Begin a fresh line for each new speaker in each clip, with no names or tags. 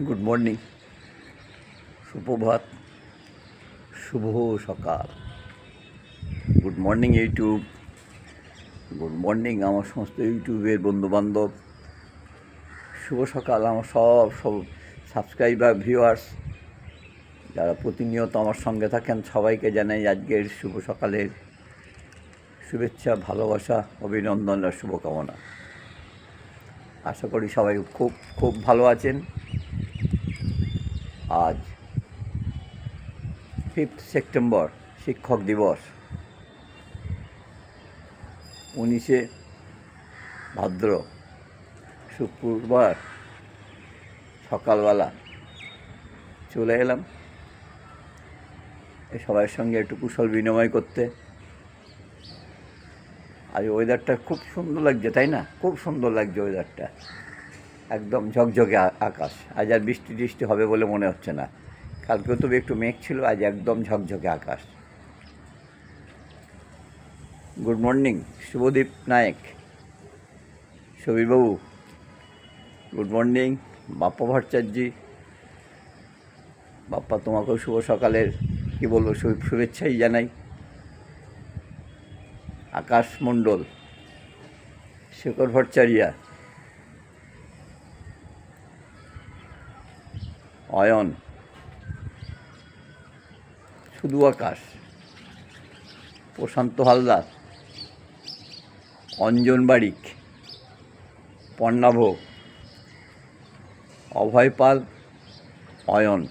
Good morning সুপ্রভাত শুভ সকাল good morning YouTube good morning আমার সমস্ত ইউটিউবের বন্ধুবান্ধব। শুভ সকাল আমার সব সব সাবস্ক্রাইবার ভিউয়ার্স যারা প্রতিনিয়ত আমার সঙ্গে থাকেন, সবাইকে জানাই আজকের শুভ সকালের শুভেচ্ছা, ভালোবাসা, অভিনন্দন আর শুভকামনা। আশা করি সবাই খুব খুব ভালো আছেন। আজ ফিফথ সেপ্টেম্বর শিক্ষক দিবস। উনিশে ভাদ্র, শুক্রবার সকালবেলা চলে এলাম। এই সবার সঙ্গে একটু কুশল বিনিময় করতে। আজ ওয়েদারটা খুব সুন্দর লাগছে, তাই না? খুব সুন্দর লাগছে ওয়েদারটা একদম ঝকঝকে আকাশ। আজ আর বৃষ্টি টিষ্টি হবে বলে মনে হচ্ছে না। কালকেও তবে একটু মেঘ ছিল, আজ একদম ঝকঝকে আকাশ। Good morning, Subhadip Nayek. সবিরবাবু good morning, Bappa Bhattacharya. Bappa, তোমাকেও শুভ সকালের, কী বলব শুভেচ্ছাই জানাই। আকাশ মণ্ডল, শেখর ভট্টাচারিয়া। অয়ন শুধু আকাশ, প্রশান্ত হালদার, অঞ্জন বারিক পর্ণাভ অভয় পাল অয়ন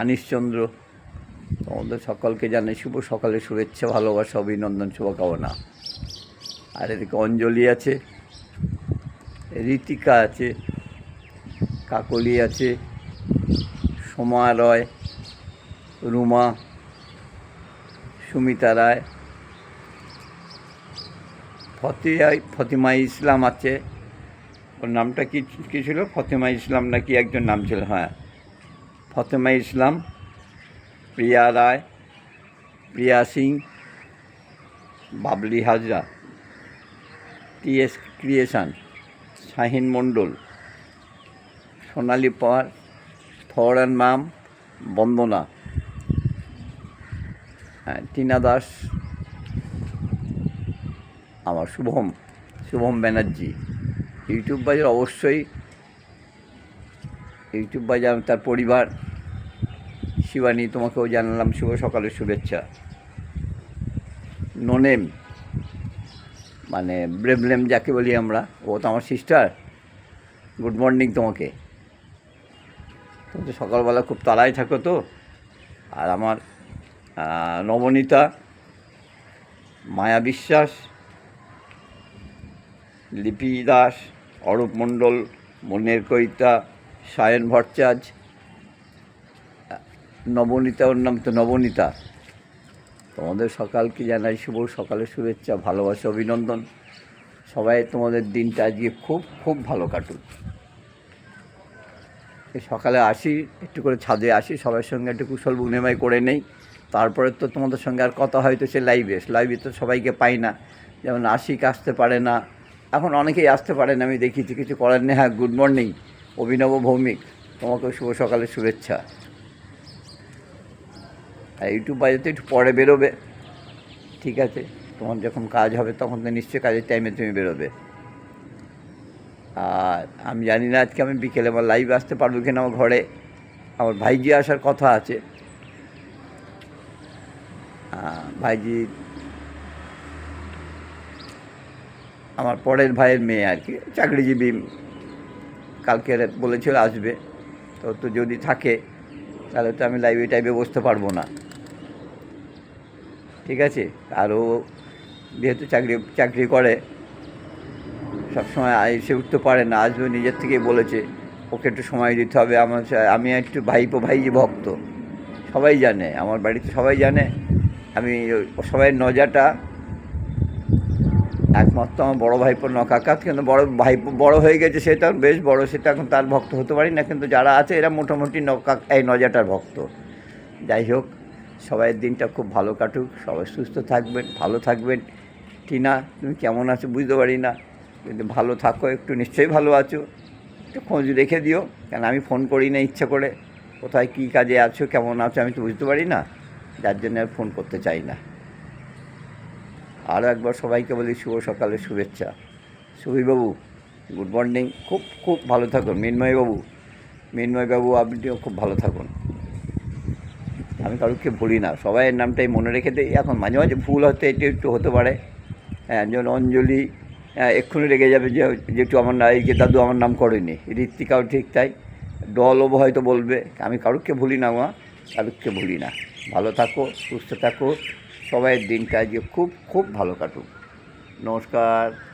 আনিশচন্দ্র তোমাদের সকলকে জানাই শুভ সকালে শুভেচ্ছা, ভালোবাসা, অভিনন্দন, শুভকামনা। আর এদিকে অঞ্জলি আছে ঋতিকা আছে কাকলি আছে সোমা রয় রুমা, সুমিতা রায় ফতিয়া ফতিমা ইসলাম আছে। ওর নামটা কি, কী ছিল? ফতেমা ইসলাম নাকি একজন নাম ছিল? হ্যাঁ। Fatema Islam, Priya Roy, Priya Singh, Babli Hazra TS creation, Shahin Mondal. সোনালি পাওয়ার থরান মাম, বন্দনা। হ্যাঁ টিনা দাস, আমার শুভম শুভম ব্যানার্জি। ইউটিউব বাজার অবশ্যই, ইউটিউব বাজার তার পরিবার, শিবানী তোমাকেও জানালাম শুভ সকালের শুভেচ্ছা। নোনেম মানে ব্রেবলেম যাকে বলি আমরা, ও তো আমার সিস্টার গুড মর্নিং তোমাকে। তুমি তো সকালবেলা খুব তাড়াই থাকো তো। আর আমার নবনীতা, মায়া বিশ্বাস, লিপি দাস, অরূপ মণ্ডল, মনের কইতা, সায়ন ভট্টাচার্য, নবনীতা, ওর নাম তো নবনীতা। তোমাদের সকালকে জানাই শুভ সকালের শুভেচ্ছা, ভালোবাসা, অভিনন্দন। সবাই তোমাদের দিনটা আজকে খুব খুব ভালো কাটুক। সকালে আসি, একটু করে ছাদে আসি, সবার সঙ্গে একটু কুশল বিনিময় করে নেই। তারপরে তো তোমাদের সঙ্গে আর কথা হয়তো সে লাইভে লাইভে তো সবাইকে পাই না। যেমন আশিক আসতে পারে না। এখন অনেকেই আসতে পারে না, আমি দেখিছি কিছু করার নেই। হ্যাঁ গুড মর্নিং অভিনব ভৌমিক, তোমাকেও শুভ সকালের শুভেচ্ছা। আর ইউটিউব বাজাতে একটু পরে বেরোবে। ঠিক আছে, তোমার যখন কাজ হবে, তখন তো নিশ্চয়ই কাজের টাইমে তুমি বেরোবে। আর আমি জানি না আজকে আমি বিকেলে আমার লাইভ আসতে পারব কিনা আমার ঘরে। আমার ভাইজি আসার কথা আছে। ভাইজি আমার পরের ভাইয়ের মেয়ে আর কি, চাকরিজীবী। কালকে বলেছিল আসবে। তো তো যদি থাকে, তাহলে তো আমি লাইভে টাইভে বসতে পারব না। ঠিক আছে? আরও যেহেতু চাকরি চাকরি করে সবসময় এসে উঠতে পারে না। আসবে নিজের থেকেই বলেছে, ওকে একটু সময় দিতে হবে। আমার সা- আমি একটু ভাইপো, ভাইজি ভক্ত। সবাই জানে, আমার বাড়িতে সবাই জানে। আমি সবাই নজাটা। একমাত্র আমার বড় ভাইপো নকাকাত কিন্তু বড় ভাইপো, বড় হয়ে গেছে সে সেটা বেশ বড়। সেটা এখন তার ভক্ত হতে পারি না। কিন্তু যারা আছে, এরা মোটামুটি নকা এই নজাটার ভক্ত। যাই হোক, সবাইয়ের দিনটা খুব ভালো কাটুক। সবাই সুস্থ থাকবেন, ভালো থাকবেন। টিনা, তুমি কেমন আছো বুঝতে পারি না। কিন্তু ভালো থাকো, একটু নিশ্চয়ই ভালো আছো। একটু খোঁজ রেখে দিও, কেন আমি ফোন করি না ইচ্ছা করে। কোথায় কী কাজে আছো, কেমন আছো, আমি তো বুঝতে পারি না। যার জন্য আর ফোন করতে চাই না। আরও একবার সবাইকে বলি, শুভ সকালের শুভেচ্ছা। সুবীরবাবু গুড মর্নিং খুব খুব ভালো থাকুন, মিন্ময়বাবু। মিন্ময়বাবু, আপনিও খুব ভালো থাকুন। আমি কারোকে ভুলি না। সবাইয়ের নামটাই মনে রেখে দিই। এখন মাঝে মাঝে ভুল হয়তো একটু একটু হতে পারে। হ্যাঁ যেমন অঞ্জলি এক্ষুনি রেগে যাবে যে যেহেতু আমার না এই যে দাদু আমার নাম করেনি। ঋত্বিকাও ঠিক তাই। ডলও হয়তো বলবে, আমি কারুককে ভুলি না মা কারুককে ভুলি না। ভালো থাকো, সুস্থ থাকো, সবাই দিনটা যে খুব খুব ভালো কাটুক। নমস্কার।